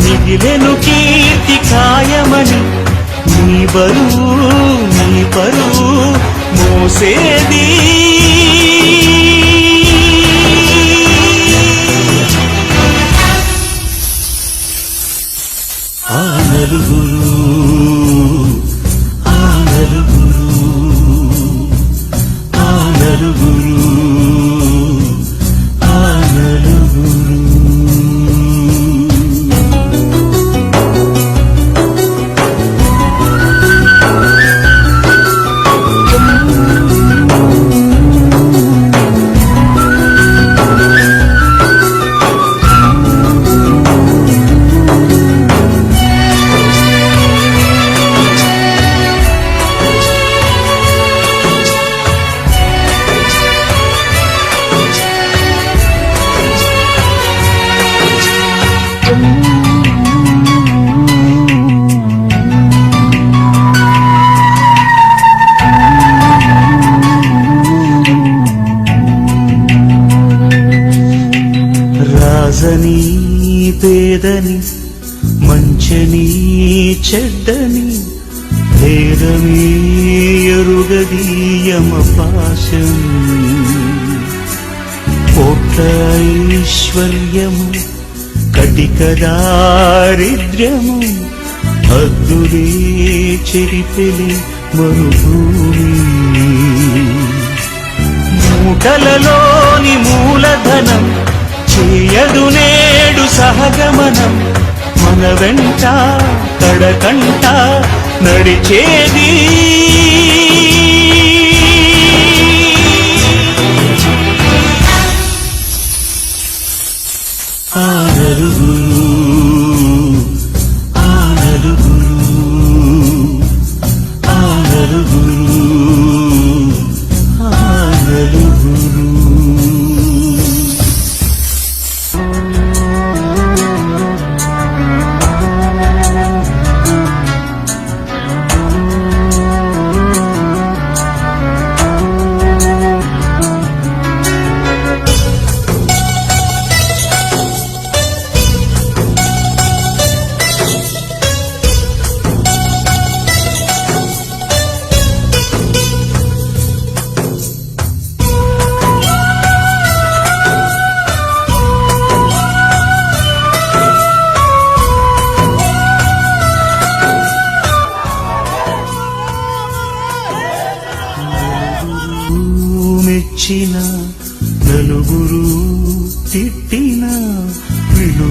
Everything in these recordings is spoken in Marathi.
మిగిలెను కీర్తి ఖాయమని. నీ బరువు నీ పరువు మోసేది. ఆ నలుగురు ఆ నలుగురు ఆ నలుగురు. లేదని మంచని చెడ్డని భేదమే ఎరుగదీయమ పాశం. కోట్ల ఐశ్వర్యము కటికదారిద్ర్యము దారిద్ర్యము చెరిపెలి మరుభూమి. మూటలలోని మూలధనం చేయదు నేడు సహగమనం. మన వెంట కడకంట నడిచేది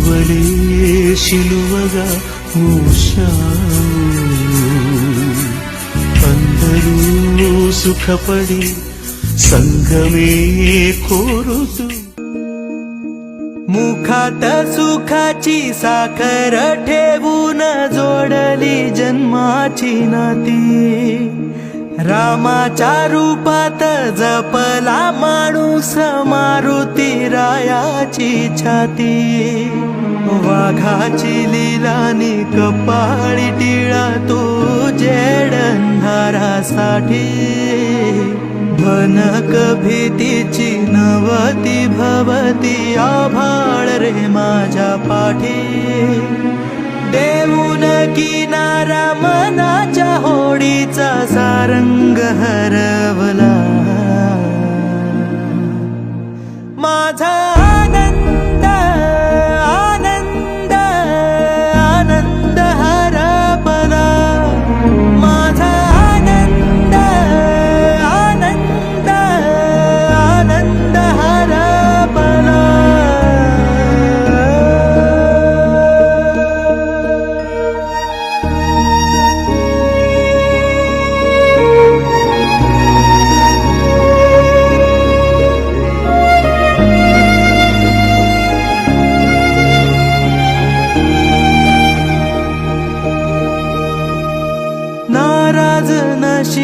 విలువలే శిలువగా మూశావు అందరూ సుఖపడి సంఘమే కోరుతూ मुखात सुखाची साखर ठेवून जोडली जन्माची नाती रामाच्या रूपात जपला माणूस मारुती रायाची छाती. वाघाची लिलानी कपाळी टिळा तू जेडंधारासाठी भनक भीतीची नवती भवती आभाळ रे माझ्या पाठी. देऊन किनारा मनाच्या होडीचा सारंग.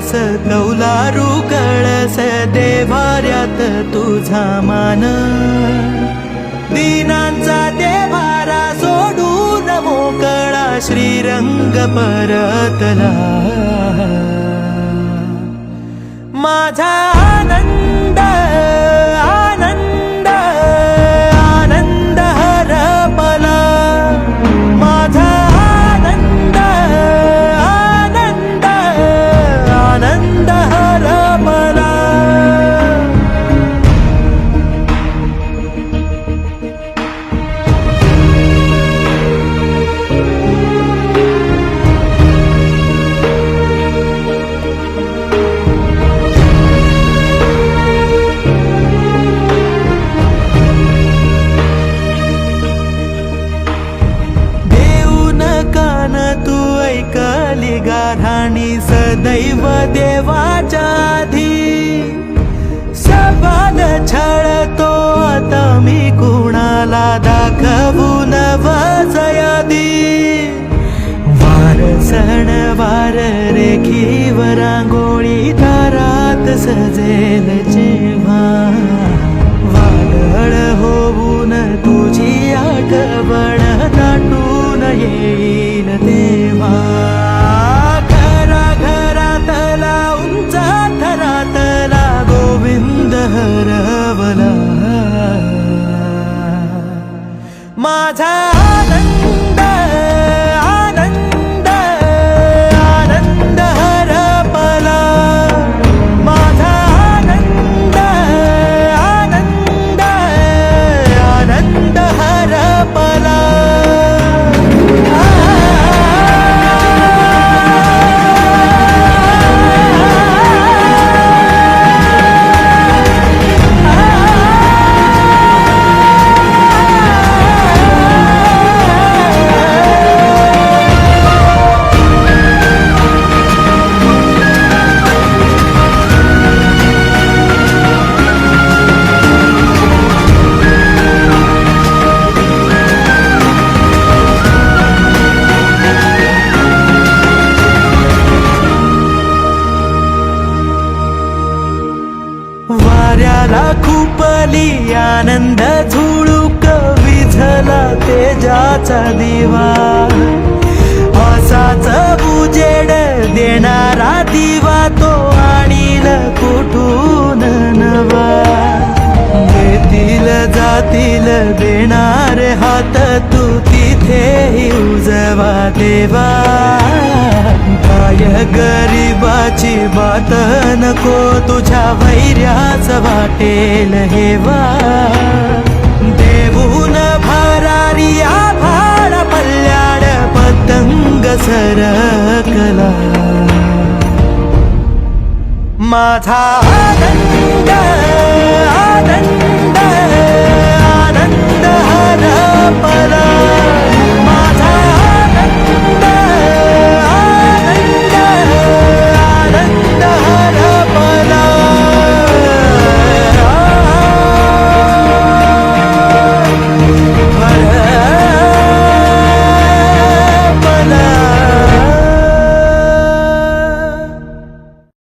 कळस कौलारू कळस देवाऱ्यात तुझा मान. दिनांचा देवारा सोडून मोकळा श्रीरंग परतला. माझा मी कुणाला दाखवू वजयादी वार सण वार रेखीवर रांगोळी दारात सजेल जेव्हा. वादळ होऊन तुझी आठवण दाटून येईल. 加 झुळूक विझला तेजाचा दिवा. असाच उजेड देणारा दिवा तो आणील कुठून नवा. येतील जातील देणार हात तू तिथे उजवा देवा. काय गरीबाची बात नको तुझ्या वैर्याच वाटेल हेवा देऊन भारारिया भार पल्ल्याड पतंग सरकला. माझा आनंद आनंद आनंद हरपला